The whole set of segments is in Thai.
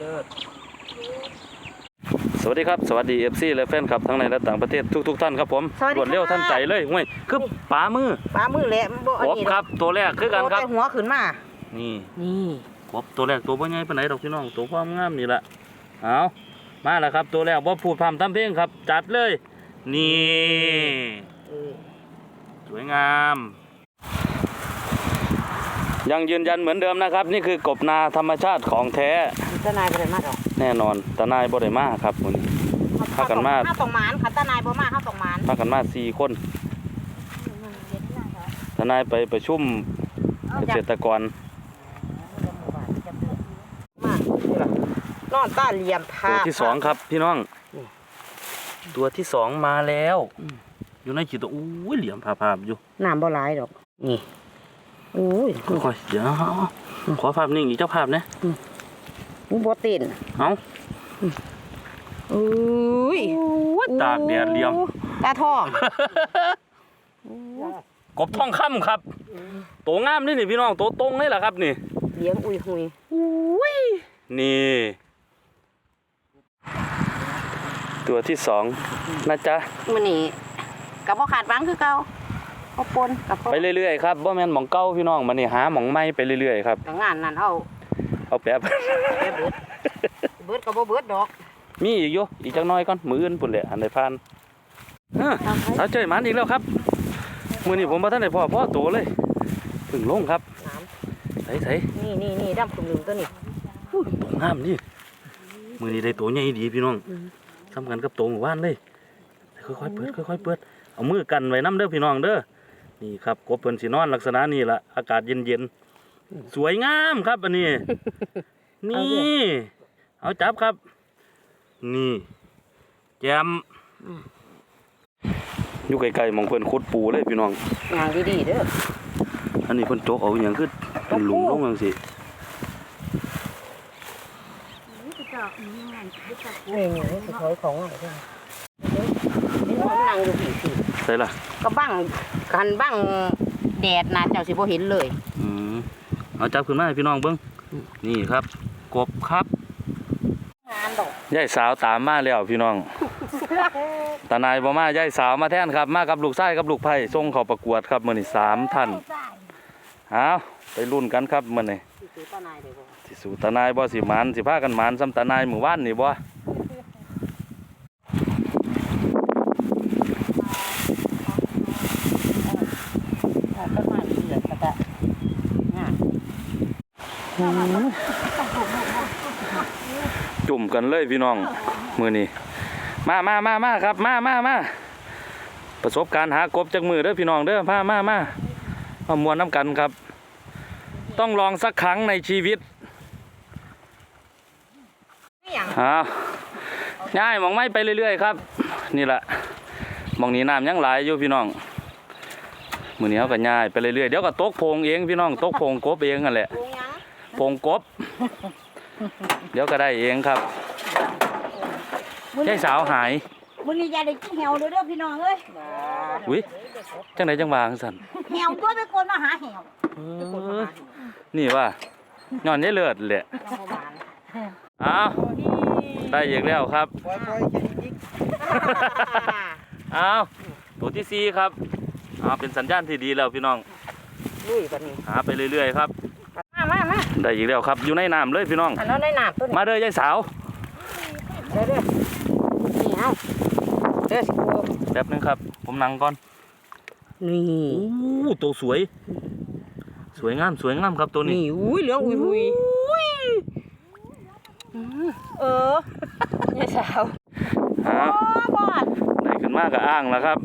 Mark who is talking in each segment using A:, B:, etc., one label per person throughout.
A: เลิศ
B: สวัสดีครับสวัสดี FC และแฟนคลับทั้งในและต่างประเทศทุกๆท่านครับผม
A: สวัสดี
B: รวดเร็ว
A: ค่ะ
B: ทันใจเลยห่วยคือปลามือ
A: ปลามือแหละมันบ่อัน
B: กบ
A: นี้
B: ครับ ตัวแรกคือกันครับ
A: โตแต่หัวขึ้นมา
B: นี่
A: นี่
B: กบตัวแรกตัวบ่ใหญ่ปานไหนดอกพี่น้องตัวความงามนี่ละเอามาแล้วครับ ตัวแรกบ่พูดพร่ำทำเพลงครับ จัดเลย นี่
A: เออ
B: สวยงาม ยังยืนยันเหมือนเดิมนะครับ นี่คือกบนาธรรมชาติของแท้
A: มี ตานายบ่ได้มาดอก
B: แน่นอนตานายบ่ได้มาครับมื้อนี้ พากันมา
A: ข้าวตองหมานคันตานายบ่มาข้าวตองหมาน
B: พากันมาสี่คนทนายไปประชุมเกษตรกร
A: มานี่ล่ะนอนตาเหลี่ยมพา
B: ตัวที่สองครับพี่น้อง
A: อืม
B: ตัวที่สองมาแล้ว
A: อืม
B: อยู่ในขีดตัวอู้ยเหลี่ยมผาๆอยู่
A: น้ำบ่หลายดอกนี่โอ้ย
B: ค่อยๆเดี๋ยวขอภาพนิ่งอีกเจ้าภาพนะ
A: มันบ่เต้น
B: เอา
A: อุ้ย
B: ตากแดดเหลี่ยม
A: ตาทอง
B: กบทองคำครับ โตวงามนี่นี่พี่น้องโตวตรงนี่แหละครับนี่
A: เลี้ยงอุยหุย
B: นี่ ตัวที่สองนะจ๊ะ
A: มื้อนี้ก็บ่ขาดหวังคือเก่าเอาปนกับ
B: ไปเรื่อยๆครับบ่แม่นหมองเก้าพี่น้องมันนี่หาหมองใหม่ไปเรื่อยๆครับ
A: งานนั้นเอา
B: เอาแป๊บ
A: ไปเบิดเบิดก็บ่เบิดดอก
B: มีอีกอยู่อีกจักหน้อยก่อนมืออื่นปุ่นแหละอันใดผ่านเอ้อเอาเจอหมันอีกแล้วครับมื้อนี้ผมบ่ทันได้พ่อพ่อโตเลยเพึ่งลงครับ
A: น้
B: ไสำ
A: นี่นี่นี่ดำคุมลืมตัวนี้
B: ๆอุ้ยโตงามดิมื้อนี้ได้โตใหญ่ดีพี่น้องสำคัญกับโตหมู่บ้านเลยค่อยๆเปิดค่อยๆเปิดเอามือกันไว้นํเด้อพี่น้องเด้อนี่ครับกบเพิ่นสินอนลักษณะนี้ล่ะอากาศเย็นๆ สวยงามครับอันนี้ นี่ เอาจับครับ นี่ แจมอยู่ไกลๆหมองเพิ่นขุดปูเลยพี่น้อง
A: งานดีๆเด้อ
B: อันนี้เพิ่นโจกเอาอหย่างคือเป็นหลุมลงจังซี่
A: นี่นี่นี่สิถอยของอะไรเด้อนี่ผมนั่งอยู่ผีสิ
B: ใส่ล่ะ
A: ก็บังกันบังแดดนะเจ้าสิบ่เห็นเลย
B: อืม เอาจับขึ้นมาให้พี่น้องเบิ่งนี่ครับ กบครับ
A: งานดอก
B: ยายสาวตามมาแล้วพี่น้อง ตานายบ่มายายสาวมาแทนครับ มากับลูกชายกับลูกไผ่ส่งเข้าประกวดครับมื้อนี้สามท่านเอาไปรุ่นกันครับมื้อนี้
A: สิป้านายเด้อบ่
B: สิสู่ตานายบ่สิหมานสิพากันหมานซ้ำตานายมื้อวานนี่บ่
A: ถ้าต้นไม้เดือดก็จะงาน
B: จุ่มกันเลยพี่น้อง มื้อนี้มามามามาครับ มามามาประสบการณ์หากบจากมือเด้อพี่น้องเด้อมามามามามวนน้ำกันครับ ต้องลองสักครั้งในชีวิต
A: นี่หยัง
B: อ้าวง่ายมองไม่ไปเรื่อยๆครับ นี่แหละมองนี้น้ำยังหลายอยู่พี่น้องมือนี้เขาก็ง่ายไปเรื่อยๆเดี๋ยวก็ตกโพงเองพี่น้องตกโพงกบเองนั่นแหละ
A: โงหยัง
B: โพงกบ เดี๋ยวก็ได้เองครับยายสาวหาย
C: มื้อนี้ยายได้กินแหวเด้อเด้อพี่น้องเอ้ย
B: อุ้ยจังไหนจังวางสัน
C: แหวตัวเป็นคนมาหาแหว
B: เออนี่ว่าย้อนยายเลือดแหละอ้าวได้อีกแล้วครับ
A: ปล่อยๆจะดิก
B: อ้าวตัวที่สี่ครับอ้าวเป็นสัญญาณที่ดีแล้วพี่น้อง
A: ลุยบัดนี้
B: หาไปเรื่อยๆครับ
A: มามามา
B: ได้อีกแล้วครับอยู่ในน้ำเลยพี่น้อง
A: อันนั้นได้น้ำตัวนี้
B: มาเด้อยายสาว
A: เด้อเด้อนี่เอาเด้อสิโก
B: แป๊บนึงครับ ผมนั่งก่อน
A: นี่
B: อู้ตัวสวย สวยงามสวยงามครับตัวนี้
A: นี่อุ้ยเหลืองอุ้ยอุ้ยเออยายสาว
B: อ้าว
C: โอ้บอด
B: ได้ขึ้นมาก็อ้างแล้วครับ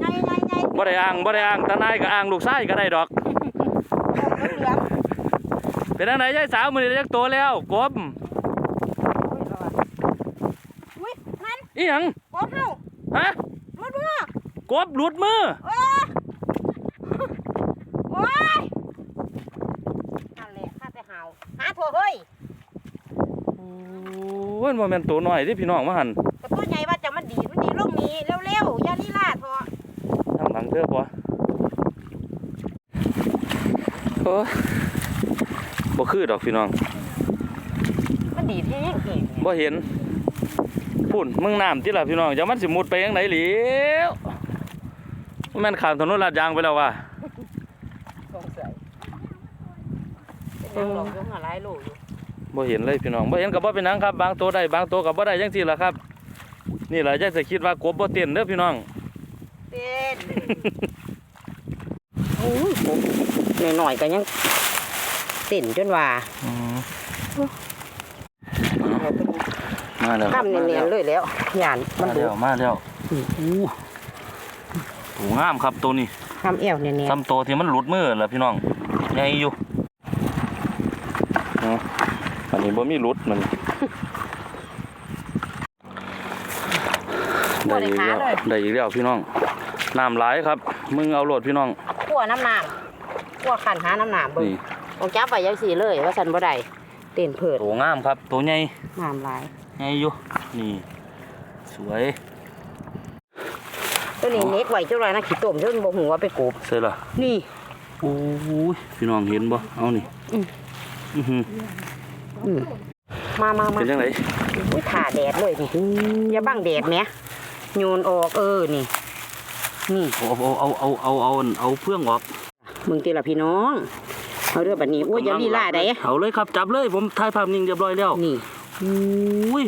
C: ไงไงไง
B: บ่ได้อ้างบ่ได้อ้างตาหนายก็อ้างลูกชายก็ได้ดอก
C: เหลือง
B: เป็นอันไหนยายสาวมือนี้จักโตแล้วกบ
C: อุ้ยนั่น
B: อีหยัง
C: กบเฮา
B: ฮะ
C: มาดู
B: กบหลุดมือ
C: เออโอ้ย
A: นั่นแหละข้าแต่หาวหาถั่วเฮ้ย
B: โอ้ยบ่แม่นตัวน้อยเดิพี่น้องมาหั่น
A: กระตัวใหญ่ว่าจะมันดีดมันดีดลงนี้เร็วๆอย่าลีลาเถอะ
B: ทางหลังเธอบ่โอ้ยบ่ คือดอกพี่น้อง
A: มันดีที่ยิ่งเห็น
B: บ่เห็นพุ่นมึงน้ำที่ล่ะพี่น้องจะมันสิมุดไปยังไหนหลิวแม่นข้ามถนนลาดยางไปแล้วว่ะ
A: สงสัยเป็นยังหลงยงอะไรลูกอยู่
B: บ่เห็นเลยพี่น้องบ่เห็นก็บ่เป็นหยังครับ บางตัวได้บางตัวก็บ่ได้จังซี่ล่ะครับ นี่ล่ะจะจะคิดว่ากบบ่เต้นเด้อพี่น้อง
A: เต้นโอ้ยผมหน่อยๆก็ยัง เต้นจนว่า
B: มาแล้ว
A: ข้ามเนียนๆเลยแล้วหยานมั
B: มาน
A: ดู
B: แล้วมาแล้วอู้หูงามครับตัวนี้
A: ข้ามเอวเนียน
B: ทำตัวที่มันหลุดมือล่ะพี่น้องใหญ่อยู่อ๋ออันนี้บ่มีหลุดมันได้อีกแล้วได้อีกแล้วพี่น้องน้ำหลายครับ มึงเอาโหลดพี่น้อง
A: ๆขั้วน้ำน้ำขั้วขันหาน้ำน้ำเบิ่ง
B: นี่
A: ต้องจับไปยังสีเลย ว่าสันบ่ได้เต้นเผิด
B: ตัวงามครับ ตัวใหญ่
A: น้ำลาย
B: ใหญ่อยู่นี่ สวย
A: ตัวนี้เน็กไว้เจ้าไรนะขี้ต้มจนบ่หัวาไปกบ
B: เสร็จละ
A: นี่
B: โอ้ยพี่น้องเห็นบ่เอานี่
A: อืม
B: อื้อหือ
A: อืมมามามา
B: เป็นยังไง
A: อุ้ยถ่าแดดเลยนี่อย่าบังแดดแหมโยนออกเออนี่นี่
B: เอาเอาเอาเอาเอาเอาเอาเพื่องออก
A: มึงตีละพี่น้อง เอาเรื่องแบบนี้โอ้ยอย่าลีลาได้
B: เอาเลยครับจับเลยผมถ่ายภาพนิ่งเรียบร้อยแล้ว
A: นี่
B: อุ้ย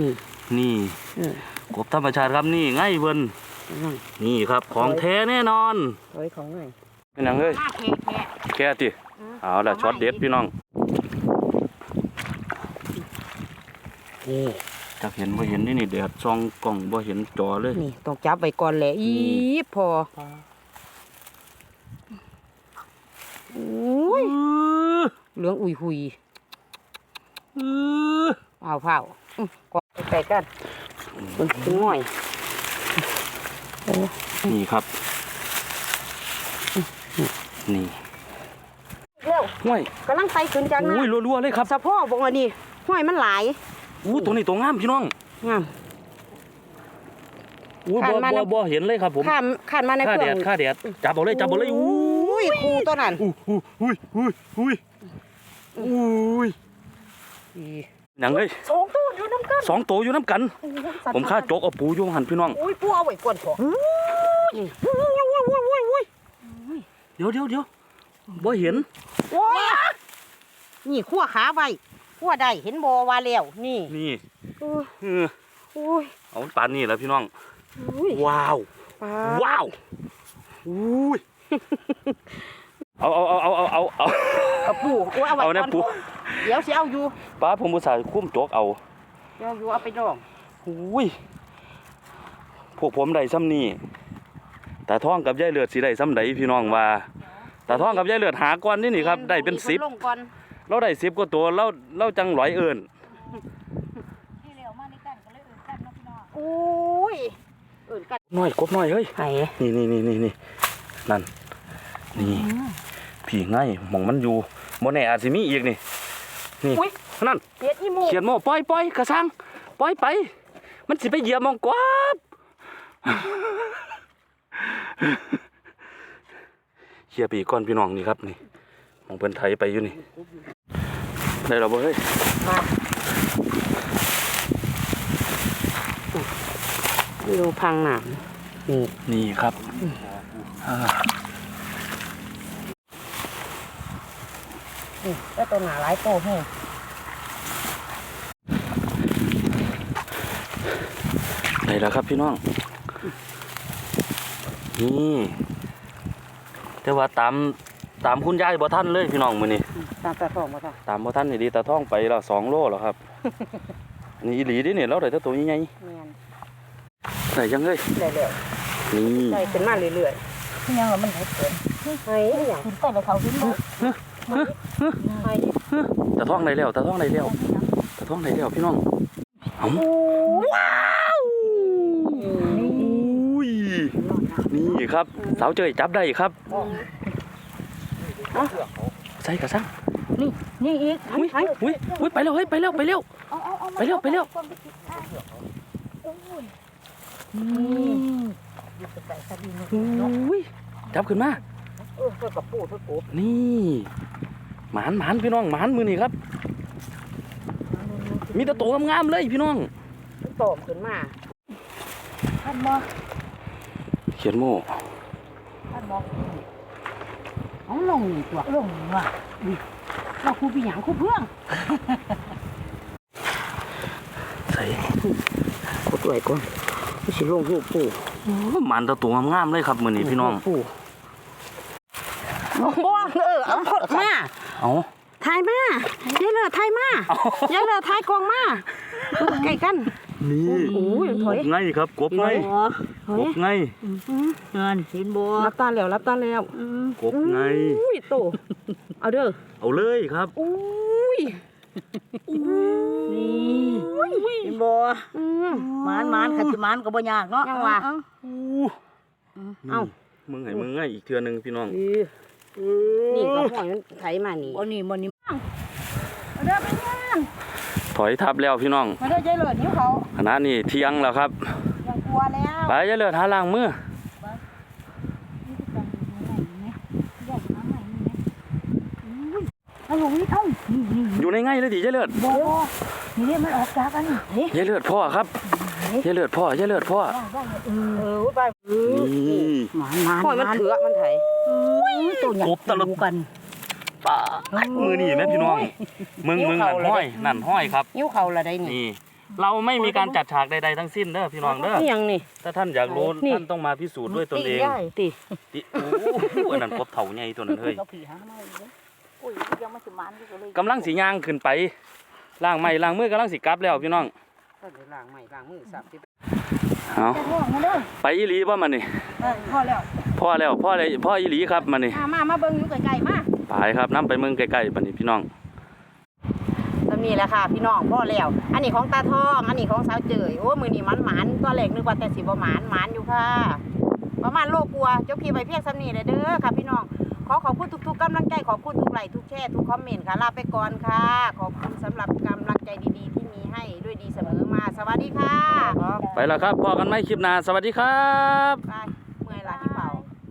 A: นี่
B: นี่
A: เออก
B: บธรรมชาติครับนี่ไง่ายเพิ่น
A: นั่น
B: นี่ครับของแท้แน่นอน
A: โอ้ยของไง
B: เป็นหยังเอ้ย
A: มาแค่แค่
B: แค่ติเอาละช็อตเด็ดพี่น้อง
A: นี่
B: จักเห็นบ่เห็นนี่นี่แดดส่องกล้องบ่เห็นจอเลย
A: นี่ต้องจับไว้ก่อนแหละอีพออุ้ย
B: อื้อ
A: เหลืองอุยหุย
B: อื้อ
A: เอาเผาอื้อกอดใกล้ๆกันมันเป็นง่อย
B: นี่ครับ นี่
A: เร็ว
B: ห้วย
A: กำลังไต่ขึ้นจากน้
B: อุ้ยรัวๆเลยครับำ
A: สะโพกบอกว่านี่ห้อยมันหลาย
B: อู้ตัวนี้ตัวงามพี่น้อง
A: งาม
B: อู้
A: ขั
B: บ่
A: นมา
B: บ่
A: นะ
B: บ่เห็นเลยครับผม
A: ข้ามข้ามมาใน
B: ค่า
A: เค
B: แด
A: รื่อง
B: ดค่าแดดจับเอาเลยจับเอาเลยอู้
A: อุ้ยครูตัวนั้น
B: อู้อู้อุ้ยอุ้ยอุ้ย อุ้ยหนังเอ้ย
A: สองตัวอยู่น้ำกัน
B: สองตัวอยู่น้ำกัน ผมฆ่าโจกเอาปูอยู่หันพี่น้อง
A: อุ้ยปูเอาไว้ก่อนพอ
B: เดี๋ยวเดี๋ยวเดี๋ยวบ่เห็น
A: โอ้ยนี่ขั้วขาไว้ขั้วได้เห็นบอว่าแล้วนี่
B: นี่
A: โอ้ย
B: เออ
A: โอ้ย
B: เอาปานนี่แหล้วพี่น้อง
A: อุ้ย
B: ว้าว
A: ปลา
B: ว้าวอุ้ย เอาเอาเอาเอาเอาเอาเอา
A: เอาปูโอ้ยเอาไว้
B: เอา
A: ก่
B: นะ
A: อน
B: ปู
A: เดี๋ยวสิเอาอยู่
B: ป้าผมอุตส่าห์คุ้มโจกเอา
A: เดี๋ยวอยู่เอาไปดอง
B: อุ้ยพวกผมได้ซ้ำนี่ตาท่องกับยายเลือดสิได้ซ้ำใดพี่น้องว่าตาท่องกับยายเลือดหาก้อนนี่นี่ครับได้เป็นสิบ
A: ลงก่อน
B: เราได้สิบกว่าตัวเราเราจังร้อยเอิญ
C: ที่เร็วมากนี่กันก็เลยเอื่นกันเนาะพี่น้อง
A: โอ้ยเอื่นกัน
B: น้อยกบน้อยเฮ้ย
A: ไห้
B: นี่นี่นี่นี่นี่นั่นนี่ ผีง่ายหมองมันอยู่โมแน่อาจสิมีอีกนี่นี่
A: อุ้ย
B: นั่น
A: เฮ็ดอีหมู
B: เขียนโม่ปล่อยปล่อยกระซังปล่อยไป มันสิไปเหยียบหมองกวาบเขียปีกก่อนพี่น้องนี่ครับนี่หมองเพิ่นไถไปอยู่นี่ได้แล้วบ่เฮ้ย
A: อยู่พังหนามนี่
B: นี่ครับอ่า
A: นี่ก็ตัวหนาหลายโตให้
B: ได้แล้วครับพี่น้อง นี่แต่ว่าตามตามคุณยายบ่ท่านเลยพี่น้องมื้อนี้
A: ตามตาทองมาค่ะ
B: ตามบ่ท่านนี่ดีตาท่องไปและสองโลแล้วครับ นี่อีหลีเดิเนี่ยเราได้แต่ตัวใหญ่
A: แม่น
B: ๆได้ยังเอ้ย
A: ได้แล้ว
B: นี่
A: ได้ขึ้นมาเรื่อย
C: พี่ยังว่ามันเห็ดเกิน
A: ๆไห้อหย่าง
C: ขึ้นไปแล้วเขาขึ้นมา
A: ไห้
B: ตาท่องได้แล้วตาท่องได้แล้วตาท่องได้แล้วพี่น้องเอ้าอุ้ยนี่ครับ สาวเจยจับได้ครับใส่กระสัง
C: นี่อีก
B: อุ้ยอุ้ยอุ้ยไปแล้วเฮ้ยไปแล้วไปแล้ว
C: เอาเอาเอา
B: ไปเร็วไปเร็วอุ้ยจับขึ้นมา
A: เออเพื่อกับปูเพื่อกบ
B: นี่หมานหมานพี่น้องหมานมือนี่ครับ มีแต่ตัวงามๆเลยพี่น้อง
A: มันโตมขึ้นมา
C: ท่านบ่
B: เขียนโม่
C: ท่านบ่
A: เอาลงนี่ตัว
C: ลงว่ะ
A: เราคูปีหยังคูเพื่อง
B: ใส่
A: กดไว้ก่อนมันสิลงหูปู่
B: มันต่ตัวงามๆเลยครับมือนี้พี่น้อง
A: ปู่ บ่เออเอาพดมา
B: เอา
A: ถ่ายมาอย่าเลิศถ่ายมาอย่าเลิศถ่ายกองมาใกล้กัน
B: นี่
A: โอ้ยถอย
B: กบไงครับกบไง
A: เฮ้
B: ก
A: ย
B: บไง
C: เงินเห็นบ่
A: รับตาแล้วรับตาแล้ว
B: กบไง
A: อุ้ยโตเอาเด้อ
B: เอาเลยครับ
A: อุ้ย
C: นี่เห็นบ่
A: อืม
C: หมานหมานขันสิหมานก็บ่ยากเนาะ
A: ยังวะเอ้า
B: มึงให้มึงไงอีกเทื่อหนึงพี่น้อง
A: นี่ก็ห้อยมันไถมานี่
C: บ่นี่บ่นี่มาเด้อไปย่าง
B: ถอยทับแล้วพี่น้อง
C: มาเด้อใจเลิศหิวเขา
B: ขณะนี้เที่ยงแล้วครับ
C: ยังกลัวแล้ว
B: ไปอย่าเลือดหาล้างมือ
C: เอาลงนี่เอ้านี่นี่
B: อยู่ในไงเลยดิอย่าเลือด
C: บ่นี่เนี่ยมันออกจากอันนี้เฮ้ย
B: อย่าเลือดพ่อครับอย่าเลือดพ่ออย่าเลือดพ่อ
A: เออไป
B: นี่
C: หมานหมาน
A: ห้อยมันเถือกมันไถ
C: ตัวใหญ่
B: กบตะลุ
C: ดูกัน
B: ป้ามือนี่แม่พี่น้องมึงมึงนั่นห้อยนั่นห้อยครับ
A: ยิ้วเขาละได้นี่
B: นี่เราไม่มีการจัดฉากใดๆทั้งสิ้นเด้อพี่น้องเด้อ
A: นี่ยังนี่
B: ถ้าท่านอยากรู้
A: นี่
B: ท่านต้องมาพิสูจน์ด้วยตนเอง
A: ได้ติ
B: ติโอ้โหอันนั้นกบเถาใหญ่ตัวนั้นเฮ้ย
C: เราผีหางมาอีกเด้อโอ้ยยังมาสิหมานอยู่เลย
B: กำลังสีย่างขึ้นไปล้างไม้ล้างมือกำลังสิกลับแล้วพี่น้อง
A: ก็ได้ล้างไม้ล้างมือสับสิ
B: เอา
C: แต่ท้องมาเด้อ
B: ไปอีหลีป่ะมันนี่
C: เออพอแล้ว
B: พ่อแล้วพ่อเลยพ่ออีหลีครับมันนี่
A: มา มามาเบิ่งอยู่ไกลๆมา
B: ไปครับน้ำไปเมืองใกล้ๆปันนี้พี่น้อง
A: ตำนี้แหละค่ะพี่น้องพ่อแล้ว อันนี้ของตาทอง อันนี้ของสาวเจยโอ้มือนี้มันหมานตัวแรกนึกว่าแต่สิบ่หมานหมานอยู่ค่ะ ประมาณโลกลัวเจ้าพี่ไปเพียงสำนีเลยเด้อค่ะพี่น้องขอขอบคุณทุกๆกำลังใจขอบคุณทุกไลค์ทุกแชร์ทุกคอมเมนต์ค่ะลาไปก่อนค่ะ ขอบคุณสำหรับกำลังใจดีๆ ที่มีให้ด้วยดีเสมอมา สวัสดีค่ะ
B: ไปแล้วครับพอกันไหมคลิปหน้าสวัสดีครับ
A: บาย